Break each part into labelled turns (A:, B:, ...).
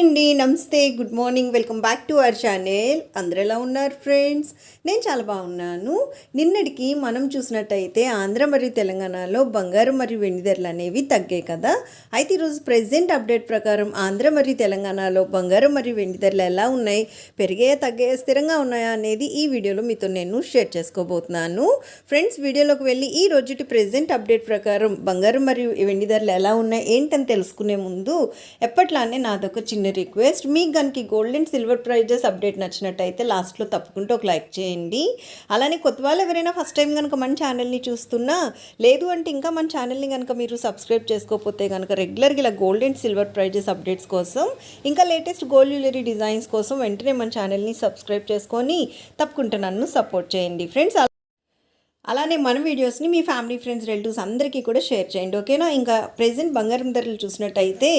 A: అండి నమస్తే good morning welcome back to our channel. అందరు ఎలా ఉన్నారు ఫ్రెండ్స్? నేను చాలా బాగున్నాను. నిన్నటికి మనం చూసినట్టయితే ఆంధ్ర మరియు తెలంగాణలో బంగారం మరియు వెండి ధరలు అనేవి తగ్గాయి కదా. అయితే ఈరోజు ప్రెసెంట్ అప్డేట్ ప్రకారం ఆంధ్ర మరియు తెలంగాణలో బంగారం మరియు వెండి ధరలు ఎలా ఉన్నాయి పెరిగాయా తగ్గాయా స్థిరంగా ఉన్నాయా అనేది ఈ వీడియోలో మీతో నేను షేర్ చేసుకోబోతున్నాను. ఫ్రెండ్స్ వీడియోలోకి వెళ్ళి ఈ రోజుటి ప్రెజెంట్ అప్డేట్ ప్రకారం బంగారం మరియు వెండి ధరలు ఎలా ఉన్నాయి ఏంటని తెలుసుకునే ముందు ఎప్పట్లానే నాదొక చిన్న రిక్వెస్ట్ మీకు కనుక gold and silver prices update నచ్చినట్టయితే లాస్ట్లో తప్పకుండా ఒక లైక్ చేయండి. అలానే కొత్త వాళ్ళు ఎవరైనా ఫస్ట్ టైం కనుక మన ఛానల్ని చూస్తున్నా లేదు అంటే ఇంకా మన ఛానల్ని కనుక మీరు సబ్స్క్రైబ్ చేసుకోకపోతే కనుక రెగ్యులర్గా ఇలా gold and silver prices updates కోసం ఇంకా లేటెస్ట్ గోల్డ్ జ్యువెలరీ డిజైన్స్ కోసం వెంటనే మన ఛానల్ని సబ్స్క్రైబ్ చేసుకొని తప్పకుండా నన్ను సపోర్ట్ చేయండి. ఫ్రెండ్స్ అలానే మన వీడియోస్ని మీ ఫ్యామిలీ ఫ్రెండ్స్ రిలేటివ్స్ అందరికీ కూడా షేర్ చేయండి ఓకేనా? ఇంకా ప్రెసెంట్ బంగారం ధరలు చూసినట్టయితే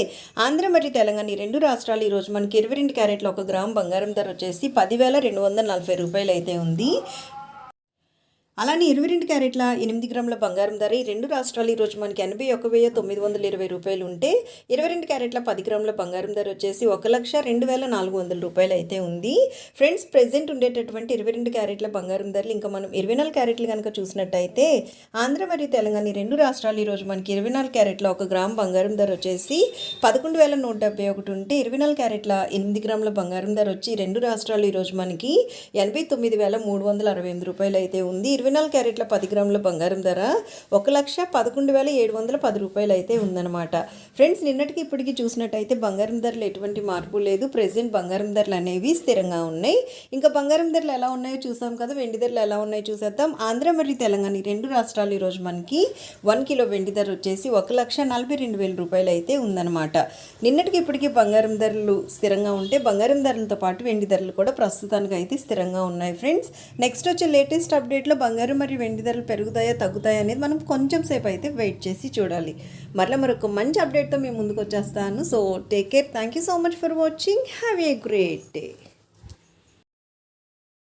A: ఆంధ్ర మరియు తెలంగాణ ఈ రెండు రాష్ట్రాలు ఈరోజు మనకి ఇరవై రెండు క్యారెట్ల ఒక గ్రామ్ బంగారం ధర వచ్చేసి పదివేల రెండు వందల నలభై రూపాయలు అయితే ఉంది. అలానే ఇరవై రెండు క్యారెట్ల ఎనిమిది గ్రాముల బంగారం ధర ఈ రెండు రాష్ట్రాలు ఈరోజు మనకి ఎనభై ఒక వెయ్యి తొమ్మిది వందల ఇరవై రూపాయలు ఉంటే ఇరవై రెండు క్యారెట్ల పది గ్రాముల బంగారం ధర వచ్చేసి ఒక లక్ష రెండు వేల నాలుగు వందల రూపాయలు అయితే ఉంది. ఫ్రెండ్స్ ప్రెసెంట్ ఉండేటటువంటి ఇరవై రెండు క్యారెట్ల బంగారం ధరలు ఇంకా మనం ఇరవై నాలుగు క్యారెట్లు కనుక చూసినట్టయితే ఆంధ్ర మరియు తెలంగాణ ఈ రెండు రాష్ట్రాలు ఈరోజు మనకి ఇరవై నాలుగు క్యారెట్ల ఒక గ్రామ్ బంగారం ధర వచ్చేసి పదకొండు వేల నూట డెబ్బై ఒకటి ఉంటే ఇరవై నాలుగు క్యారెట్ల ఎనిమిది గ్రాముల బంగారం ధర వచ్చి రెండు రాష్ట్రాలు ఈరోజు మనకి ఎనభై తొమ్మిది వేల మూడు వందల అరవై ఎనిమిది రూపాయలు అయితే ఉంది. ఇరవై నాలుగు క్యారెట్ల పది గ్రాముల బంగారం ధర ఒక లక్ష పదకొండు వేల ఏడు వందల పది రూపాయలు అయితే ఉందన్నమాట. ఫ్రెండ్స్ నిన్నటికి ఇప్పటికి చూసినట్టయితే బంగారం ధరలు ఎటువంటి మార్పు లేదు. ప్రెసెంట్ బంగారం ధరలు అనేవి స్థిరంగా ఉన్నాయి. ఇంకా బంగారం ధరలు ఎలా ఉన్నాయో చూసాం కదా. వెండి ధరలు ఎలా ఉన్నాయో చూసేద్దాం. ఆంధ్ర మరియు తెలంగాణ ఈ రెండు రాష్ట్రాలు ఈరోజు మనకి వన్ కిలో వెండి ధర వచ్చేసి ఒక లక్ష నలభై రెండు వేల రూపాయలు అయితే ఉందన్నమాట. నిన్నటికి ఇప్పటికీ బంగారం ధరలు స్థిరంగా ఉంటే బంగారం ధరలతో పాటు వెండి ధరలు కూడా ప్రస్తుతానికి అయితే స్థిరంగా ఉన్నాయి ఫ్రెండ్స్. నెక్స్ట్ వచ్చే లేటెస్ట్ అప్డేట్లో బంగారు మరియు వెండి ధరలు పెరుగుతాయా తగ్గుతాయా అనేది మనం కొంచెం సేపు అయితే వెయిట్ చేసి చూడాలి. మరలా మరొక మంచి అప్డేట్తో మేము ముందుకు వచ్చేస్తాను. So take care thank you so much for watching have a great day